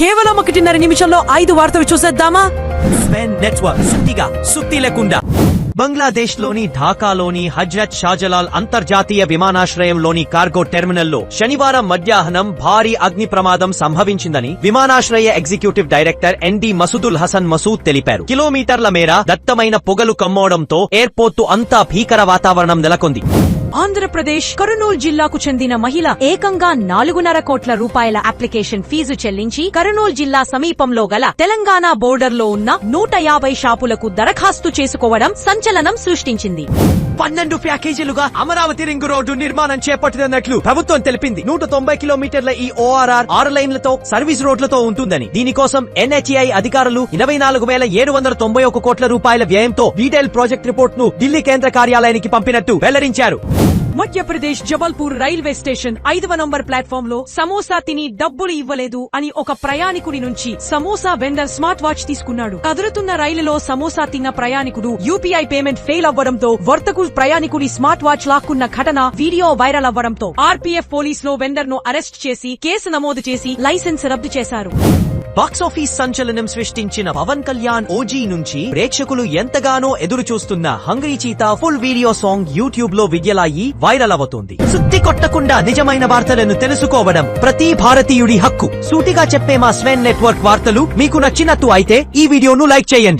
కేవలం ఒకటిన్నర నిమిషంలో ఐదు వార్తలు చూసేద్దామా? స్పెన్ నెట్వర్క్ సుత్తిగా సుత్తి లేకుండా. బంగ్లాదేశ్లోని ఢాకాలోని హజ్రత్ షాజలాల్ అంతర్జాతీయ విమానాశ్రయంలోని కార్గో టెర్మినల్లో శనివారం మధ్యాహ్నం భారీ అగ్ని ప్రమాదం సంభవించిందని విమానాశ్రయ executive director ND Masudul Hasan Masud తెలిపారు. కిలోమీటర్ల మేర దట్టమైన పొగలు కమ్మోవడంతో ఎయిర్పోర్టు అంతా భీకర వాతావరణం నెలకొంది. ఆంధ్రప్రదేశ్ కర్నూలు జిల్లాకు చెందిన మహిళ ఏకంగా నాలుగున్నర కోట్ల రూపాయల అప్లికేషన్ ఫీజు చెల్లించి కర్నూలు జిల్లా సమీపంలో గల తెలంగాణ బోర్డర్లో ఉన్న నూట యాభై షాపులకు దరఖాస్తు చేసుకోవడం సంచలనం సృష్టించింది. పన్నెండు ప్యాకేజీలుగా అమరావతి రింగ్ రోడ్డు నిర్మాణం చేపట్టనున్నట్లు ప్రభుత్వం తెలిపింది. నూట తొంభై కిలోమీటర్ల ఈ ఓఆర్ఆర్ ఆరు లైన్లతో సర్వీస్ రోడ్లతో ఉంటుందని. దీనికోసం ఎన్హెచ్ఐ అధికారులు ఇరవై నాలుగు వేల ఏడు వందల తొంభై ఒక కోట్ల రూపాయల వ్యయంతో డీటెయిల్ ప్రాజెక్ట్ రిపోర్ట్ను ఢిల్లీ కేంద్ర కార్యాలయానికి పంపినట్టు వెల్లడించారు. మధ్యప్రదేశ్ జబల్పూర్ రైల్వే స్టేషన్ ఐదవ నంబర్ ప్లాట్ఫామ్లో సమోసా తిని డబ్బులు ఇవ్వలేదు అని ఒక ప్రయాణికుడి నుంచి సమోసా వెండర్ స్మార్ట్ వాచ్ తీసుకున్నాడు. కదులుతున్న రైలులో సమోసా తిన్న ప్రయాణికుడు యూపీఐ పేమెంట్ ఫెయిల్ అవ్వడంతో వర్తకు ప్రయాణికుడి స్మార్ట్ వాచ్ లాక్కున్న ఘటన వీడియో వైరల్ అవ్వడంతో ఆర్పీఎఫ్ పోలీసులో వెండర్ను అరెస్ట్ చేసి కేసు నమోదు చేసి లైసెన్స్ రద్దు చేశారు. బాక్సాఫీస్ సంచలనం సృష్టించిన పవన్ కళ్యాణ్ ఓజీ నుంచి ప్రేక్షకులు ఎంతగానో ఎదురు చూస్తున్న hungry cheetah full video song యూట్యూబ్లో విద్యలాయి వైరల్ అవుతోంది. సుత్తి కొట్టకుండా నిజమైన వార్తలను తెలుసుకోవడం ప్రతి భారతీయుడి హక్కు. సూటిగా చెప్పే మా స్వెన్ నెట్వర్క్ వార్తలు మీకు నచ్చినట్టు అయితే ఈ వీడియోను లైక్ చేయండి.